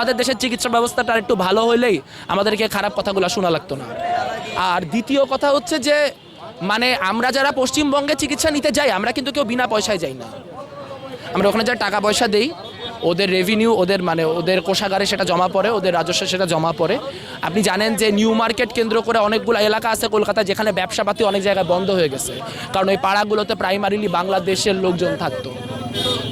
আমাদের দেশের চিকিৎসা ব্যবস্থাটা একটু ভালো হইলেই আমাদেরকে খারাপ কথাগুলো শোনা লাগতো না। আর দ্বিতীয় কথা হচ্ছে যে মানে আমরা যারা পশ্চিমবঙ্গে চিকিৎসা নিতে যাই, আমরা কিন্তু কেউ বিনা পয়সায় যাই না। আমরা ওখানে যা টাকা পয়সা দেই, ওদের রেভিনিউ ওদের মানে ওদের কোষাগারে সেটা জমা পড়ে, ওদের রাজস্ব সেটা জমা পড়ে। আপনি জানেন যে নিউ মার্কেট কেন্দ্র করে অনেকগুলো এলাকা আছে কলকাতা যেখানে ব্যবসাপাতি অনেক জায়গায় বন্ধ হয়ে গেছে। কারণ ওই পাড়াগুলোতে প্রাইমারিলি বাংলাদেশের লোকজন থাকতো।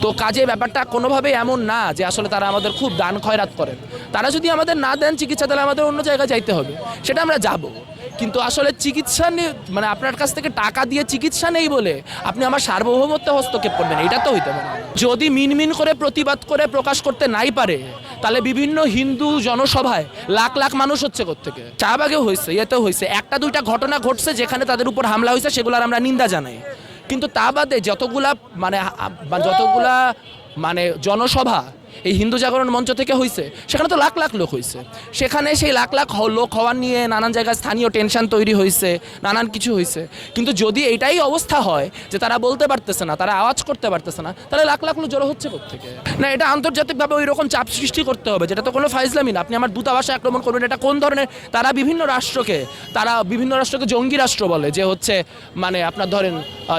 তো কাজে ব্যাপারটা কোনোভাবেই এমন না যে আসলে তারা আমাদের খুব দান খয়রাত করেন। তারা যদি আমাদের না দেন চিকিৎসা, তাহলে আমাদের অন্য জায়গায় যাইতে হবে। সেটা আমরা যাব। কিন্তু আসলে চিকিৎসা নিয়ে মানে আপনার কাছ থেকে টাকা দিয়ে চিকিৎসা নেই বলে আপনি আমার সার্বভৌমত্ব হস্তক্ষেপ করবেন, এটা তো হইতে পারে। যদি মিনমিন করে প্রতিবাদ করে প্রকাশ করতে নাই পারে, তাহলে বিভিন্ন হিন্দু জনসভায় লাখ লাখ মানুষ হচ্ছে থেকে শাহবাগেও হয়েছে ইয়েতেও হয়েছে একটা দুইটা ঘটনা ঘটছে যেখানে তাদের উপর হামলা হয়েছে সেগুলোর আমরা নিন্দা জানাই। কিন্তু তা বাদে যতগুলা মানে যতগুলা মানে জনসভা এই হিন্দু জাগরণ মঞ্চ থেকে হয়েছে সেখানে তো লাখ লাখ লোক হয়েছে সেখানে সেই লাখ লাখ লোক হওয়ার নিয়ে নানান জায়গায় স্থানীয় টেনশন তৈরি হয়েছে নানান কিছু হয়েছে কিন্তু যদি এটাই অবস্থা হয় যে তারা বলতে পারতেছে না, তারা আওয়াজ করতে পারতেছে না, তাহলে লাখ লাখ লোক জড়ো হচ্ছে থেকে না, এটা আন্তর্জাতিকভাবে ওই রকম চাপ সৃষ্টি করতে হবে, যেটা তো কোনো ফাইজলামি না। আপনি আমার দূতাবাসে আক্রমণ করবেন, এটা কোন ধরনের? তারা বিভিন্ন রাষ্ট্রকে, তারা বিভিন্ন রাষ্ট্রকে জঙ্গি রাষ্ট্র বলে, যে হচ্ছে মানে আপনার ধরেন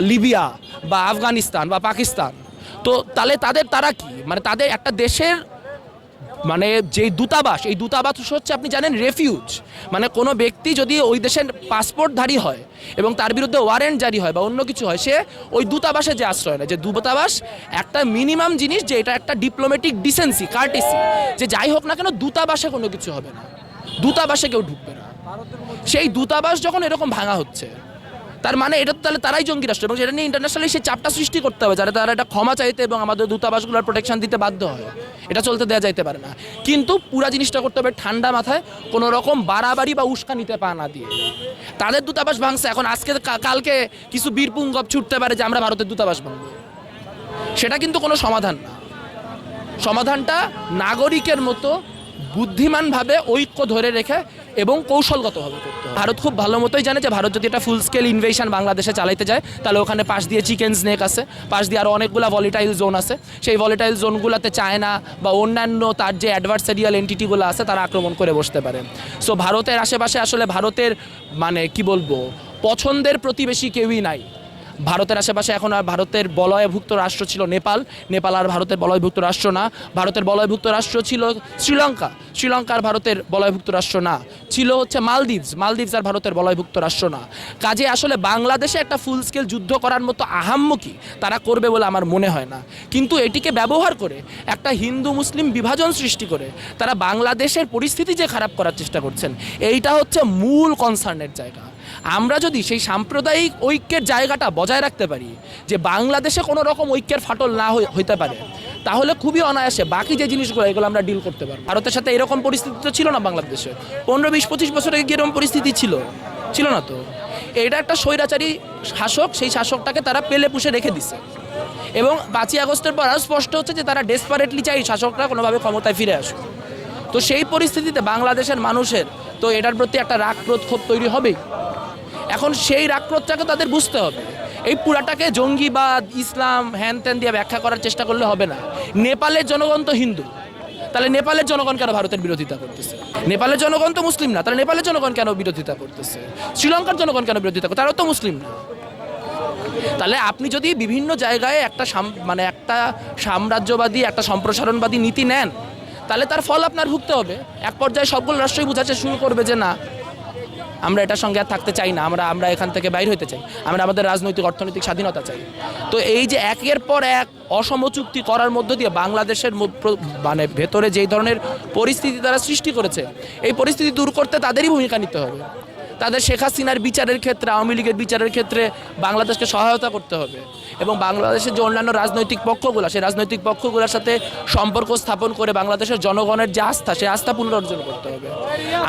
লিবিয়া বা আফগানিস্তান বা পাকিস্তান। তো তাহলে তাদের তারা কি? মানে তাদের একটা দেশের মানে যেই দূতাবাস, এই দূতাবাস হচ্ছে আপনি জানেন রেফিউজ মানে কোনো ব্যক্তি যদি ওই দেশের পাসপোর্টধারী হয় এবং তার বিরুদ্ধে ওয়ারেন্ট জারি হয় বা অন্য কিছু হয়, সে ওই দূতাবাসে যে আশ্রয় নেয়। যে দূতাবাস একটা মিনিমাম জিনিস যে এটা একটা ডিপ্লোম্যাটিক ডিসেন্সি কার্টিসি যে যাই হোক না কেন দূতাবাসে কোনো কিছু হবে না। দূতাবাসে কেউ ঢুকবে না। সেই দূতাবাস যখন এরকম ভাঙা হচ্ছে তার মানে এটা তো তাহলে তারাই জঙ্গি রাষ্ট্র এবং সেটা নিয়ে ইন্টারন্যাশনালি সেই চাপটা সৃষ্টি করতে হবে যারা তারা এটা ক্ষমা চাইতে এবং আমাদের দূতাবাসগুলোর প্রোটেকশন দিতে বাধ্য হয়। এটা চলতে দেওয়া যাইতে পারে না। কিন্তু পুরা জিনিসটা করতে হবে ঠান্ডা মাথায়, কোনো রকম বাড়াবাড়ি বা উস্কানিতে পা না দিয়ে। তাদের দূতাবাস ভাঙছে, এখন আজকে কালকে কিছু বীরপুঙ্গব ছুটতে পারে যে আমরা ভারতের দূতাবাস ভাঙবো। সেটা কিন্তু কোনো সমাধান না। সমাধানটা নাগরিকের মতো বুদ্ধিমানভাবে ঐক্য ধরে রেখে এবং কৌশলগতভাবে ভারত খুব ভালো মতোই জানে যে ভারত যদি একটা ফুল স্কেল ইনভেশন বাংলাদেশে চালাইতে যায়, তাহলে ওখানে পাশ দিয়ে চিকেন স্নেক আছে, পাশ দিয়ে আরও অনেকগুলো ভলিটাইল জোন আছে। সেই ভলিটাইল জোনগুলোতে চায়না বা অন্যান্য তার যে অ্যাডভার্সারিয়াল এন্টিটিগুলো আছে, তারা আক্রমণ করে বসতে পারে। সো ভারতের আশেপাশে আসলে ভারতের মানে কি বলব, পছন্দের প্রতিবেশী কেউই নাই। ভারতের আশেপাশে এখন আর ভারতের বলয়ভুক্ত রাষ্ট্র ছিল নেপাল। নেপাল আর ভারতের বলয়ভুক্ত রাষ্ট্র না। ভারতের বলয়ভুক্ত রাষ্ট্র ছিল শ্রীলঙ্কা। শ্রীলঙ্কা আর ভারতের বলয়ভুক্ত রাষ্ট্র না। ছিল হচ্ছে মালদ্বীপস। মালদ্বীপস আর ভারতের বলয়ভুক্ত রাষ্ট্র না। কাজে আসলে বাংলাদেশে একটা ফুল স্কেল যুদ্ধ করার মতো আহাম্মকি তারা করবে বলে আমার মনে হয় না। কিন্তু এটিকে ব্যবহার করে একটা হিন্দু মুসলিম বিভাজন সৃষ্টি করে তারা বাংলাদেশের পরিস্থিতি যে খারাপ করার চেষ্টা করছেন, এইটা হচ্ছে মূল কনসার্নের জায়গা। আমরা যদি সেই সাম্প্রদায়িক ঐক্যের জায়গাটা বজায় রাখতে পারি, যে বাংলাদেশে কোনো রকম ঐক্যের ফাটল না হই- হইতে পারে, তাহলে খুবই অনায়াসে বাকি যে জিনিসগুলো, এগুলো আমরা ডিল করতে পারব। ভারতের সাথে এরকম পরিস্থিতি তো ছিল না বাংলাদেশে। পনেরো, বিশ, পঁচিশ বছর আগে এরকম পরিস্থিতি ছিল? ছিল না তো। এটা একটা স্বৈরাচারী শাসক, সেই শাসকটাকে তারা পেলে পুষে রেখে দিছে। এবং পাঁচই আগস্টের পর আরও স্পষ্ট হচ্ছে যে তারা ডেসপারেটলি চাই শাসকরা কোনোভাবে ক্ষমতায় ফিরে আসুক। তো সেই পরিস্থিতিতে বাংলাদেশের মানুষের, তো এটার প্রতি একটা রাগ ক্রোধ ক্ষোভ তৈরি হবেই। এখন সেই রাগক্রোধটাকে তাদের বুঝতে হবে। এই পুরাটাকে জঙ্গিবাদ, ইসলাম হ্যান ত্যান দিয়ে ব্যাখ্যা করার চেষ্টা করলে হবে না। নেপালের জনগণ তো হিন্দু। তাহলে নেপালের জনগণ কেন ভারতের বিরোধিতা করতেছে? নেপালের জনগণ তো মুসলিম না। তাহলে নেপালের জনগণ কেন বিরোধিতা করতেছে? শ্রীলঙ্কার জনগণ কেন বিরোধিতা করছে তারাও তো মুসলিম না। তাহলে আপনি যদি বিভিন্ন জায়গায় একটা মানে একটা সাম্রাজ্যবাদী, একটা সম্প্রসারণবাদী নীতি নেন, তাহলে তার ফল আপনার ভুগতে হবে। এক পর্যায়ে সবগুলো রাষ্ট্রই বুঝাতে শুরু করবে যে না আমরা এটার সঙ্গে আর থাকতে চাই না, আমরা আমরা এখান থেকে বাইর হতে চাই, আমরা আমাদের রাজনৈতিক, অর্থনৈতিক স্বাধীনতা চাই। তো এই যে একের পর এক অসম চুক্তি করার মধ্য দিয়ে বাংলাদেশের মানে ভেতরে যেই ধরনের পরিস্থিতি তারা সৃষ্টি করেছে, এই পরিস্থিতি দূর করতে তাদেরই ভূমিকা নিতে হবে। তাদের শেখ হাসিনার বিচারের ক্ষেত্রে, আওয়ামী লীগের বিচারের ক্ষেত্রে বাংলাদেশকে সহায়তা করতে হবে। এবং বাংলাদেশের যে অন্যান্য রাজনৈতিক পক্ষগুলো, সেই রাজনৈতিক পক্ষগুলোর সাথে সম্পর্ক স্থাপন করে বাংলাদেশের জনগণের যে আস্থা, সেই আস্থা পুনরর্জন করতে হবে।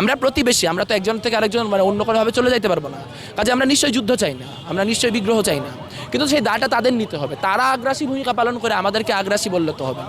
আমরা প্রতিবেশী, আমরা তো একজন থেকে আরেকজন মানে অন্য কোনোভাবে চলে যাইতে পারব না। কাজে আমরা নিশ্চয়ই যুদ্ধ চাই না, আমরা নিশ্চয়ই বিগ্রহ চাই না। কিন্তু সেই দায়টা তাদের নিতে হবে। তারা আগ্রাসী ভূমিকা পালন করে আমাদেরকে আগ্রাসী বললে তো হবে